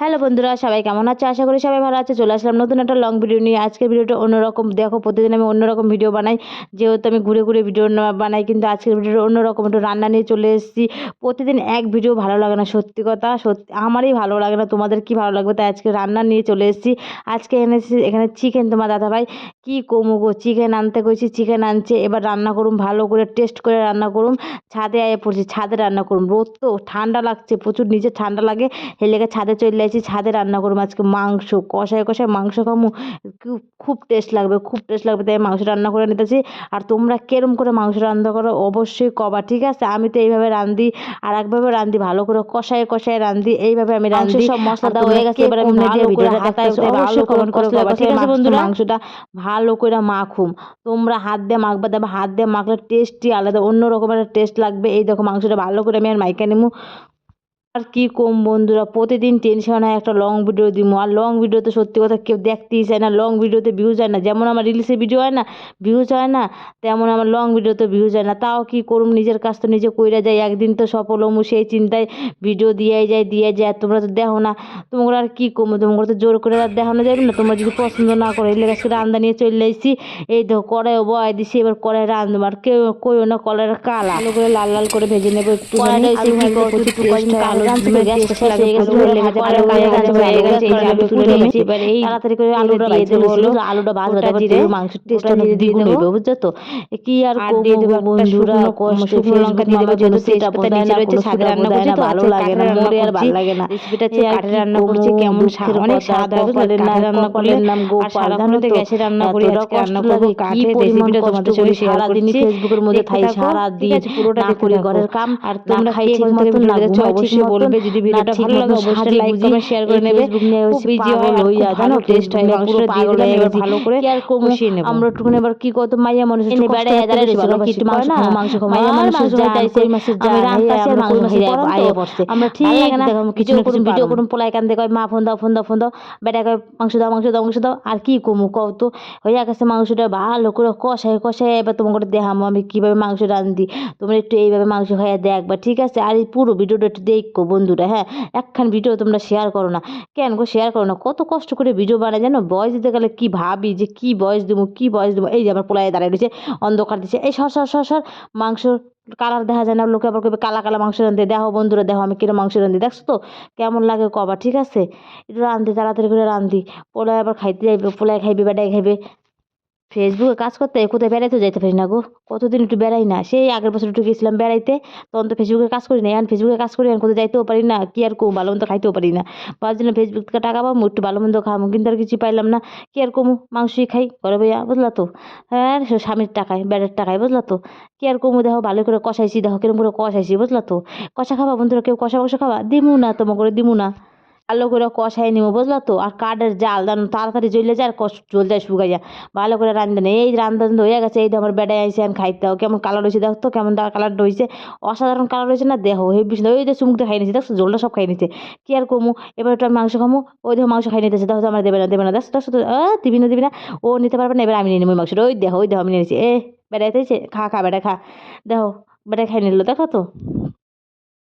Hello বন্ধুরা, সবাই কেমন আছে? আশা করি সবাই ভালো আছে। চলে আসলাম নতুন একটা লং ভিডিও নিয়ে। আজকের ভিডিওটা অন্যরকম। দেখো, প্রতিদিন আমি অন্যরকম ভিডিও বানাই। যেহেতু আমি ঘুরে ঘুরে ভিডিও বানাই, কিন্তু আজকের ভিডিওটা অন্যরকম। একটু রান্না নিয়ে চলে এসেছি। প্রতিদিন এক ভিডিও ভালো লাগে না, সত্যি কথা। সত্যি, আমারই ভালো লাগে না। তোমাদের কি ভালো লাগবে? তাই আজকে রান্না নিয়ে চলে এসেছি। আজকে এনেছি এখানে চিকেন তোমার দাদাভাই কি কমু গো? চিকেন আনতে কইছি চিকেন আনছে। এবার রান্না করুম, ভালো করে টেস্ট করে রান্না করুম। ছাদে আয়ে পড়ছি, ছাদে রান্না করুম। রোদ তো, ঠান্ডা লাগছে, প্রচুর নিচে ঠান্ডা লাগে। লেগে ছাদে চলে আসছি ছাদে রান্না করব আজকে মাংস কষায় কষায় মাংস খামু খুব- খুব টেস্ট লাগবে খুব টেস্ট লাগবে তাই মাংস রান্না করে নিতেছি। আর তোমরা কেরম করে মাংস রান্না করো অবশ্যই কবা ঠিক আছে? আমি তো এইভাবে রান্ধি আর একভাবে রান্ধি ভালো করে কষায় কষায় রান্ধি এইভাবে আমি রান্ধি। সব মশলা দেওয়া হয়ে গেছে, এবার আমি দিয়ে ভিডিওটা হাতায় অবশ্যই comment করে কবা, ঠিক আছে বন্ধুরা? মাংসটা ভালো করে মাখুম তোমরা হাত দিয়ে মাখবা দেবে হাত দিয়ে মাখলে টেস্টই আলাদা অন্য রকমের টেস্ট লাগবে। এই দেখো মাংসটা ভালো করে আমি আর মাইকা নিমু। আর কি কম বন্ধুরা প্রতিদিন টেনশন হয় একটা লং ভিডিও দিমু। আর লং ভিডিওতে সত্যি কথা কেউ দেখতেই চায় না লং ভিডিওতে ভিউজ হয় না। যেমন আমার রিলসে ভিডিও হয় না ভিউজ হয় না তেমন আমার লং ভিডিওতে ভিউজ হয় না। তাও কি করুম নিজের কাজ তো নিজে কইরা যায় একদিন তো সফল হমু সেই চিন্তায় ভিডিও দিয়ে যায় দিয়ে যায় আর তোমরা তো দেখো না। তোমরা আর কি কমু তোমরা তো জোর করে আর দেখানো যাবে না। তোমরা যদি পছন্দ না করো এলে গাছকে রান্দা নিয়ে চলে এসেছি এই দেখো কড়াই বয় দিছি এবার কড়াই রান্ধবো আর কেউ কইও না কড়াইয়ের কালা করে লাল লাল করে ভেজে নেব একটু কড়াইটা হচ্ছে কি করো, একটু কয়েকদিন কালো জানতে গ্যাস শেষ হয়ে গেছে, লেগেছে, কড়াই কড়াই হয়ে গেছে, হয়ে গেছে, এই আলু তুলে নিয়েছি। এবার এই তাড়াতাড়ি করে আলুটা দিয়ে দেবো হলো, আলুটা ভাজা জিরে, দেবো, মাংসের টেস্ট গোটা দ্বিগুণ দেবো। বুঝছ তো কি আর দিয়ে দেবো বন্ধুরা কষ্ট কষ্টে লঙ্কা দিয়ে দেবো যেহেতু সেটা বোধহয় না, কোনো শাকে রান্না করছি তো ভালো লাগে না, মোরে আর ভালো লাগে না। রেসিপিটা হচ্ছে আর রান্না করছি কেমন অনেক স্বাদ কাঠে নাম, রান্না করলে নাম আর গোপাল, তো? গ্যাসে রান্না করি আজকে রান্না করব কাঠে রেসিপিটা তোমাদের করে সাথে করছি। ফেসবুকের মধ্যে থাই থাকো, সারাদিন পুরোটা না করি থাকো। ঘরের কাম আর তোমরা খাই ঠিক মতন না না অবশ্যই বলবে যদি ভিডিওটা ভালো লাগে অবশ্যই লাইক কমেন্ট শেয়ার করে নেবে খুব বিজি হয় আর খুব জানো, ভালো টেস্ট হয় মাংসটা পুরো দিয়ে হয়ে এবার ভালো করে কি আর কমু? কষিয়ে নেব আমরা একটুখানি এবার কি করতো মাইয়া মানুষ একটু দাঁড়ায় বেশি রয়েছে, ভালোবাসি। মাংস? মাংস। মাইয়া মাংস যাই কই সেই মাছের আমি জান, রান্তাছি আর আমরা মাংস খাইয়া পরান আইয়া পড়ছে। আমরা ঠিক না? দেখো, কিছু না কিছু ভিডিও করুন পোলাই কান্দে কয় মা ফোন দাও ফোন দাও ফোন দাও বেটা কয় মাংস দাও মাংস দাও মাংস দাও আর কি কমু কও তো হইয়া গেছে মাংসটা ভালো করে কষায় কষায় এবার তোমাকে দেখামো আমি কীভাবে মাংস রান্ধি তোমরা একটু এইভাবে মাংস খাইয়া দেখবা ঠিক আছে আর এই পুরো ভিডিওটা একটু দেখো বন্ধুরা হ্যাঁ একখান ভিডিও তোমরা শেয়ার করো না। কেন গো শেয়ার করো না? কত কষ্ট করে ভিডিও বানায় জানো? বয়স দিতে গেলে কি ভাবি যে কি বয়স দেবো, কি বয়স দেবো? এই যে আমার পোলায় দাঁড়ায় রয়েছে, অন্ধকার দিচ্ছে এই সর সর সর সর, মাংস কালার দেখা যায় না, লোকে আবার কবে কালা কালা মাংস রান্ধে দেখো বন্ধুরা, দেখো আমি কিরম মাংস রান্ধি দেখছ তো? কেমন লাগে কবা ঠিক আছে? একটু রান্ধি তাড়াতাড়ি করে রান্ধি পোলায় আবার খাইতে যাইবে, পোলায় খাইবে বেটাই খাইবে। ফেসবুকে কাজ করতে কোথায় বেড়াইতে যাইতে পারি না গো। কতদিন একটু বেড়াই না, সেই আগের বছর একটু গেছিলাম বেড়াইতে, তখন তো ফেসবুকে কাজ করি না এখন ফেসবুকে কাজ করি, এখন কোথাও যাইতেও পারি না, কি আর কম, ভালো মন্দ খাইতেও পারি না। ভাবছিলাম ফেসবুক থেকে টাকা পাবো, একটু ভালো মন্দ খাব কিন্তু আর কিছু পাইলাম না, কি আর কমু মাংসই খাই, ঘরে বইয়া, বুঝলা তো। হ্যাঁ স্বামীর টাকায়, বেড়ার টাকায়, বুঝলা তো। কি আর কমু, দেখো, ভালো করে কষাইছি, দেখো, কিরম করে কষাইছি, বুঝলা তো। কষা খাবা বন্ধুরা, কেউ কষা মাংস খাবা? দিমু না তোমার করে দিমু না। ভালো করে কষাই নিব, বুঝলা তো? আর কাঠের জাল জানো তাড়াতাড়ি জ্বলে যায় আর জল যায় শুকাই যায় ভালো করে রান্ধে না। এই রান্ধা রান্ধা হয়ে গেছে, এই তো আমার বেড়ায় আইসে আমি খাইতে হবে। কেমন কালার হয়েছে দেখো তো, কেমন কালারটা হয়েছে। অসাধারণ কালার হয়েছে না? দেখো, হেবি সুন্দর। ওই যে চুমুকটা খাই নিয়েছে দেখছ? জলটা সব খাই নিচ্ছে কি আর কমু? এবার একটু মাংস খামু। ওই দেখো মাংস খাই নিতেছে। দেখো আমার দেবে না দেবে না। দেখছ দেখছ তো? দিবি না দিবি না? ও নিতে পারবে না, এবার আমি নিয়ে নেব মাংসটা। ওই দেখো ওই দেখো আমি নিয়ে নিচ্ছি এ বেড়াইতেছে খা খা বেটা খা। দেখো বেটা খাই নিল, দেখো তো?